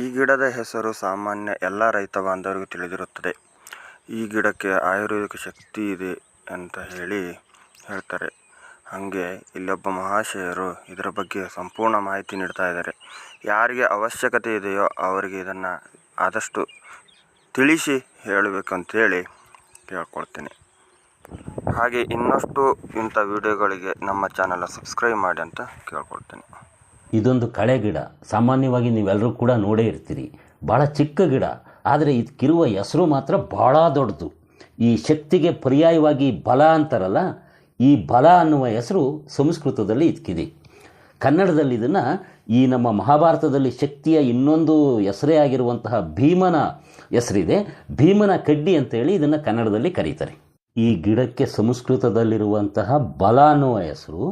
ಈ ಗಿಡದ ಹೆಸರು ಸಾಮಾನ್ಯ ಎಲ್ಲ ರೈತ ಬಾಂಧವರಿಗೂ ತಿಳಿದಿರುತ್ತದೆ. ಈ ಗಿಡಕ್ಕೆ ಆಯುರ್ವೇದಿಕ ಶಕ್ತಿ ಇದೆ ಅಂತ ಹೇಳಿ ಹೇಳ್ತಾರೆ. ಹಾಗೆ ಇಲ್ಲೊಬ್ಬ ಮಹಾಶಯರು ಇದರ ಬಗ್ಗೆ ಸಂಪೂರ್ಣ ಮಾಹಿತಿ ನೀಡ್ತಾ ಇದ್ದಾರೆ. ಯಾರಿಗೆ ಅವಶ್ಯಕತೆ ಇದೆಯೋ ಅವರಿಗೆ ಇದನ್ನು ಆದಷ್ಟು ತಿಳಿಸಿ ಹೇಳಬೇಕಂತೇಳಿ ಕೇಳ್ಕೊಳ್ತೀನಿ. ಹಾಗೆ ಇನ್ನಷ್ಟು ಇಂಥ ವಿಡಿಯೋಗಳಿಗೆ ನಮ್ಮ ಚಾನಲ ಸಬ್ಸ್ಕ್ರೈಬ್ ಮಾಡಿ ಅಂತ ಕೇಳ್ಕೊಳ್ತೇನೆ. ಇದೊಂದು ಕಳೆ ಗಿಡ. ಸಾಮಾನ್ಯವಾಗಿ ನೀವೆಲ್ಲರೂ ಕೂಡ ನೋಡೇ ಇರ್ತೀರಿ. ಭಾಳ ಚಿಕ್ಕ ಗಿಡ. ಆದರೆ ಇದಕ್ಕಿರುವ ಹೆಸರು ಮಾತ್ರ ಭಾಳ ದೊಡ್ಡದು. ಈ ಶಕ್ತಿಗೆ ಪರ್ಯಾಯವಾಗಿ ಬಲ ಅಂತಾರಲ್ಲ, ಈ ಬಲ ಅನ್ನುವ ಹೆಸರು ಸಂಸ್ಕೃತದಲ್ಲಿ ಇದಕ್ಕಿದೆ ಕನ್ನಡದಲ್ಲಿ ಇದನ್ನು ಈ ನಮ್ಮ ಮಹಾಭಾರತದಲ್ಲಿ ಶಕ್ತಿಯ ಇನ್ನೊಂದು ಹೆಸರೇ ಆಗಿರುವಂತಹ ಭೀಮನ ಹೆಸರಿದೆ. ಭೀಮನ ಕಡ್ಡಿ ಅಂತೇಳಿ ಇದನ್ನು ಕನ್ನಡದಲ್ಲಿ ಕರೀತಾರೆ. ಈ ಗಿಡಕ್ಕೆ ಸಂಸ್ಕೃತದಲ್ಲಿರುವಂತಹ ಬಲ ಅನ್ನುವ ಹೆಸರು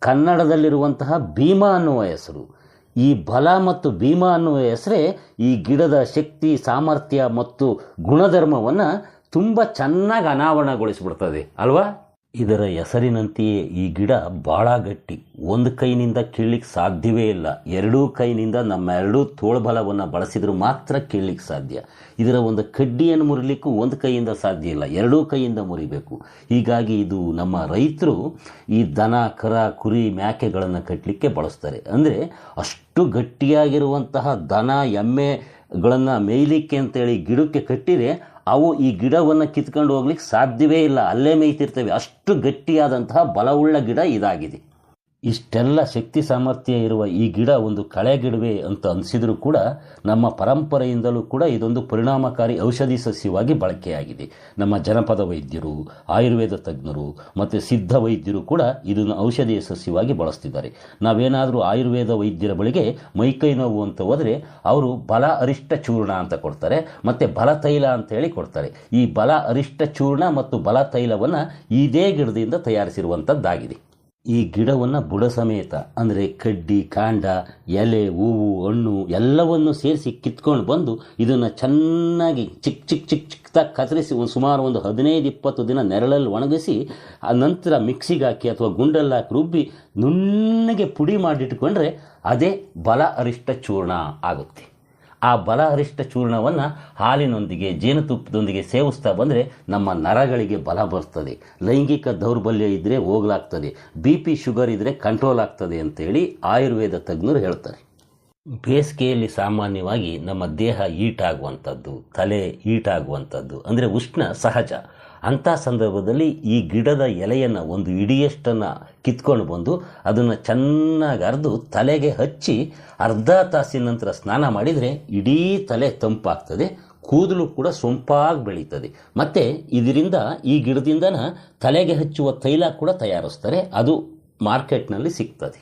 ಕನ್ನಡದಲ್ಲಿರುವಂತಹ ಭೀಮ ಅನ್ನುವ ಹೆಸರು. ಈ ಬಲ ಮತ್ತು ಭೀಮ ಅನ್ನುವ ಹೆಸರೇ ಈ ಗಿಡದ ಶಕ್ತಿ, ಸಾಮರ್ಥ್ಯ ಮತ್ತು ಗುಣಧರ್ಮವನ್ನು ತುಂಬ ಚೆನ್ನಾಗಿ ಅನಾವರಣಗೊಳಿಸ್ಬಿಡ್ತದೆ. ಅಲ್ವಾ? ಇದರ ಹೆಸರಿನಂತೆಯೇ ಈ ಗಿಡ ಭಾಳ ಗಟ್ಟಿ. ಒಂದು ಕೈನಿಂದ ಕೀಳಲಿಕ್ಕೆ ಸಾಧ್ಯವೇ ಇಲ್ಲ. ಎರಡೂ ಕೈನಿಂದ ನಮ್ಮ ಎರಡೂ ತೋಳ್ಬಲವನ್ನು ಬಳಸಿದರೂ ಮಾತ್ರ ಕೀಳಲಿಕ್ಕೆ ಸಾಧ್ಯ. ಇದರ ಒಂದು ಕಡ್ಡಿಯನ್ನು ಮುರಿಲಿಕ್ಕೂ ಒಂದು ಕೈಯಿಂದ ಸಾಧ್ಯ ಇಲ್ಲ. ಎರಡೂ ಕೈಯಿಂದ ಮುರಿಬೇಕು. ಹೀಗಾಗಿ ಇದು ನಮ್ಮ ರೈತರು ಈ ದನ, ಕರ, ಕುರಿ, ಮ್ಯಾಕೆಗಳನ್ನು ಕಟ್ಟಲಿಕ್ಕೆ ಬಳಸ್ತಾರೆ. ಅಂದರೆ ಅಷ್ಟು ಗಟ್ಟಿಯಾಗಿರುವಂತಹ ದನ ಎಮ್ಮೆಗಳನ್ನು ಮೇಯ್ಲಿಕ್ಕೆ ಅಂತೇಳಿ ಗಿಡಕ್ಕೆ ಕಟ್ಟಿದರೆ ಅವು ಈ ಗಿಡವನ್ನು ಕಿತ್ಕೊಂಡು ಹೋಗ್ಲಿಕ್ಕೆ ಸಾಧ್ಯವೇ ಇಲ್ಲ. ಅಲ್ಲೇ ಮೇಯ್ತಿರ್ತವೆ. ಅಷ್ಟು ಗಟ್ಟಿಯಾದಂತಹ ಬಲವುಳ್ಳ ಗಿಡ ಇದಾಗಿದೆ. ಇಷ್ಟೆಲ್ಲ ಶಕ್ತಿ ಸಾಮರ್ಥ್ಯ ಇರುವ ಈ ಗಿಡ ಒಂದು ಕಳೆ ಗಿಡವೆ ಅಂತ ಅನಿಸಿದರೂ ಕೂಡ ನಮ್ಮ ಪರಂಪರೆಯಿಂದಲೂ ಕೂಡ ಇದೊಂದು ಪರಿಣಾಮಕಾರಿ ಔಷಧಿ ಸಸ್ಯವಾಗಿ ಬಳಕೆಯಾಗಿದೆ. ನಮ್ಮ ಜನಪದ ವೈದ್ಯರು, ಆಯುರ್ವೇದ ತಜ್ಞರು ಮತ್ತು ಸಿದ್ಧ ವೈದ್ಯರು ಕೂಡ ಇದನ್ನು ಔಷಧೀಯ ಸಸ್ಯವಾಗಿ ಬಳಸ್ತಿದ್ದಾರೆ. ನಾವೇನಾದರೂ ಆಯುರ್ವೇದ ವೈದ್ಯರ ಬಳಿಗೆ ಮೈಕೈ ನೋವು ಅಂತ ಹೋದರೆ ಅವರು ಬಲ ಅರಿಷ್ಟ ಚೂರ್ಣ ಅಂತ ಕೊಡ್ತಾರೆ ಮತ್ತು ಬಲ ತೈಲ ಅಂತ ಹೇಳಿ ಕೊಡ್ತಾರೆ. ಈ ಬಲ ಅರಿಷ್ಟ ಚೂರ್ಣ ಮತ್ತು ಬಲ ತೈಲವನ್ನು ಇದೇ ಗಿಡದಿಂದ ತಯಾರಿಸಿರುವಂಥದ್ದಾಗಿದೆ ಈ ಗಿಡವನ್ನು ಬುಡ ಸಮೇತ, ಅಂದರೆ ಕಡ್ಡಿ, ಕಾಂಡ, ಎಲೆ, ಹೂವು, ಹಣ್ಣು ಎಲ್ಲವನ್ನು ಸೇರಿಸಿ ಕಿತ್ಕೊಂಡು ಬಂದು ಇದನ್ನು ಚೆನ್ನಾಗಿ ಚಿಕ್ಕ ಚಿಕ್ಕ ಚಿಕ್ಕ ಚಿಕ್ಕದಾಗಿ ಕತ್ತರಿಸಿ ಒಂದು ಸುಮಾರು ಒಂದು ಹದಿನೈದು ಇಪ್ಪತ್ತು ದಿನ ನೆರಳಲ್ಲಿ ಒಣಗಿಸಿ, ಆ ನಂತರ ಮಿಕ್ಸಿಗೆ ಹಾಕಿ ಅಥವಾ ಗುಂಡಲ್ಲಿ ಹಾಕಿ ರುಬ್ಬಿ ನುಣ್ಣಗೆ ಪುಡಿ ಮಾಡಿಟ್ಕೊಂಡ್ರೆ ಅದೇ ಬಲ ಅರಿಷ್ಟ ಚೂರ್ಣ ಆಗುತ್ತೆ. ಆ ಬಲ ಅರಿಷ್ಟ ಚೂರ್ಣವನ್ನು ಹಾಲಿನೊಂದಿಗೆ, ಜೇನುತುಪ್ಪದೊಂದಿಗೆ ಸೇವಿಸ್ತಾ ಬಂದರೆ ನಮ್ಮ ನರಗಳಿಗೆ ಬಲ ಬರ್ತದೆ. ಲೈಂಗಿಕ ದೌರ್ಬಲ್ಯ ಇದ್ದರೆ ಹೋಗ್ಲಾಗ್ತದೆ. ಬಿ ಪಿ ಶುಗರ್ ಇದ್ದರೆ ಕಂಟ್ರೋಲ್ ಆಗ್ತದೆ ಅಂತೇಳಿ ಆಯುರ್ವೇದ ತಜ್ಞರು ಹೇಳ್ತಾರೆ. ಬೇಸಿಗೆಯಲ್ಲಿ ಸಾಮಾನ್ಯವಾಗಿ ನಮ್ಮ ದೇಹ ಈಟ್ ಆಗುವಂಥದ್ದು ತಲೆ ಈಟ್ ಆಗುವಂಥದ್ದು ಅಂದರೆ ಉಷ್ಣ, ಸಹಜ. ಅಂಥ ಸಂದರ್ಭದಲ್ಲಿ ಈ ಗಿಡದ ಎಲೆಯನ್ನು ಒಂದು ಇಡಿಯಷ್ಟನ್ನು ಕಿತ್ಕೊಂಡು ಬಂದು ಅದನ್ನು ಚೆನ್ನಾಗಿ ಅರೆದು ತಲೆಗೆ ಹಚ್ಚಿ ಅರ್ಧ ತಾಸಿನ ನಂತರ ಸ್ನಾನ ಮಾಡಿದರೆ ಇಡೀ ತಲೆ ತಂಪಾಗ್ತದೆ, ಕೂದಲು ಕೂಡ ಸೊಂಪಾಗಿ ಬೆಳೀತದೆ. ಮತ್ತು ಇದರಿಂದ ಈ ಗಿಡದಿಂದನ ತಲೆಗೆ ಹಚ್ಚುವ ತೈಲ ಕೂಡ ತಯಾರಿಸ್ತಾರೆ, ಅದು ಮಾರ್ಕೆಟ್ನಲ್ಲಿ ಸಿಗ್ತದೆ.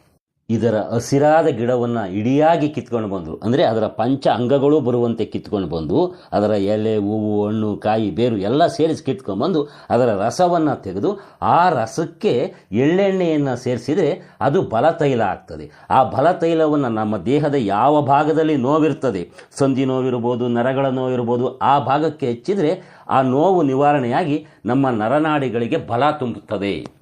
ಇದರ ಹಸಿರಾದ ಗಿಡವನ್ನು ಇಡಿಯಾಗಿ ಕಿತ್ಕೊಂಡು ಬಂದು ಅಂದರೆ ಅದರ ಪಂಚ ಅಂಗಗಳು ಬರುವಂತೆ ಕಿತ್ಕೊಂಡು ಬಂದು, ಅದರ ಎಲೆ, ಹೂವು, ಹಣ್ಣು, ಕಾಯಿ, ಬೇರು ಎಲ್ಲ ಸೇರಿಸಿ ಕಿತ್ಕೊಂಡ್ಬಂದು ಅದರ ರಸವನ್ನು ತೆಗೆದು, ಆ ರಸಕ್ಕೆ ಎಳ್ಳೆಣ್ಣೆಯನ್ನು ಸೇರಿಸಿದರೆ ಅದು ಬಲತೈಲ ಆಗ್ತದೆ. ಆ ಬಲತೈಲವನ್ನು ನಮ್ಮ ದೇಹದ ಯಾವ ಭಾಗದಲ್ಲಿ ನೋವಿರ್ತದೆ, ಸಂಧಿ ನೋವಿರ್ಬೋದು, ನರಗಳ ನೋವಿರ್ಬೋದು, ಆ ಭಾಗಕ್ಕೆ ಹೆಚ್ಚಿದರೆ ಆ ನೋವು ನಿವಾರಣೆಯಾಗಿ ನಮ್ಮ ನರನಾಡಿಗಳಿಗೆ ಬಲ ತುಂಬುತ್ತದೆ.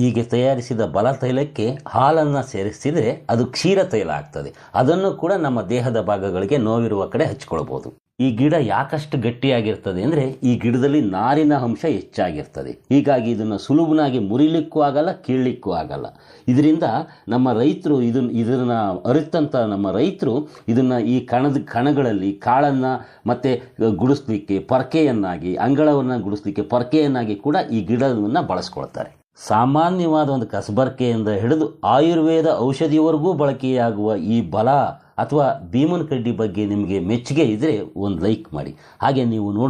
ಹೀಗೆ ತಯಾರಿಸಿದ ಬಲ ತೈಲಕ್ಕೆ ಹಾಲನ್ನು ಸೇರಿಸಿದರೆ ಅದು ಕ್ಷೀರ ತೈಲ ಆಗ್ತದೆ. ಅದನ್ನು ಕೂಡ ನಮ್ಮ ದೇಹದ ಭಾಗಗಳಿಗೆ ನೋವಿರುವ ಕಡೆ ಹಚ್ಕೊಳ್ಬೋದು. ಈ ಗಿಡ ಯಾಕಷ್ಟು ಗಟ್ಟಿಯಾಗಿರ್ತದೆ ಅಂದರೆ ಈ ಗಿಡದಲ್ಲಿ ನಾರಿನ ಅಂಶ ಹೆಚ್ಚಾಗಿರ್ತದೆ. ಹೀಗಾಗಿ ಇದನ್ನು ಸುಲಭನಾಗಿ ಮುರಿಲಿಕ್ಕೂ ಆಗಲ್ಲ, ಕೀಳಲಿಕ್ಕೂ ಆಗಲ್ಲ. ಇದರಿಂದ ನಮ್ಮ ರೈತರು ಇದನ್ನ ಇದನ್ನು ಅರಿತಂಥ ನಮ್ಮ ರೈತರು ಇದನ್ನು ಈ ಕಣದ ಕಣಗಳಲ್ಲಿ ಕಾಳನ್ನು ಮತ್ತು ಗುಡಿಸ್ಲಿಕ್ಕೆ ಪೊರಕೆಯನ್ನಾಗಿ, ಅಂಗಳವನ್ನು ಗುಡಿಸ್ಲಿಕ್ಕೆ ಪೊರಕೆಯನ್ನಾಗಿ ಕೂಡ ಈ ಗಿಡವನ್ನು ಬಳಸ್ಕೊಳ್ತಾರೆ. ಸಾಮಾನ್ಯವಾದ ಒಂದು ಕಸಬರ್ಕೆಯಿಂದ ಹಿಡಿದು ಆಯುರ್ವೇದ ಔಷಧಿಯವರೆಗೂ ಬಳಕೆಯಾಗುವ ಈ ಬಲ ಅಥವಾ ಭೀಮನ್ ಕಡ್ಡಿ ಬಗ್ಗೆ ನಿಮಗೆ ಮೆಚ್ಚುಗೆ ಇದ್ದರೆ ಒಂದು ಲೈಕ್ ಮಾಡಿ. ಹಾಗೆ ನೀವು ನೋಡ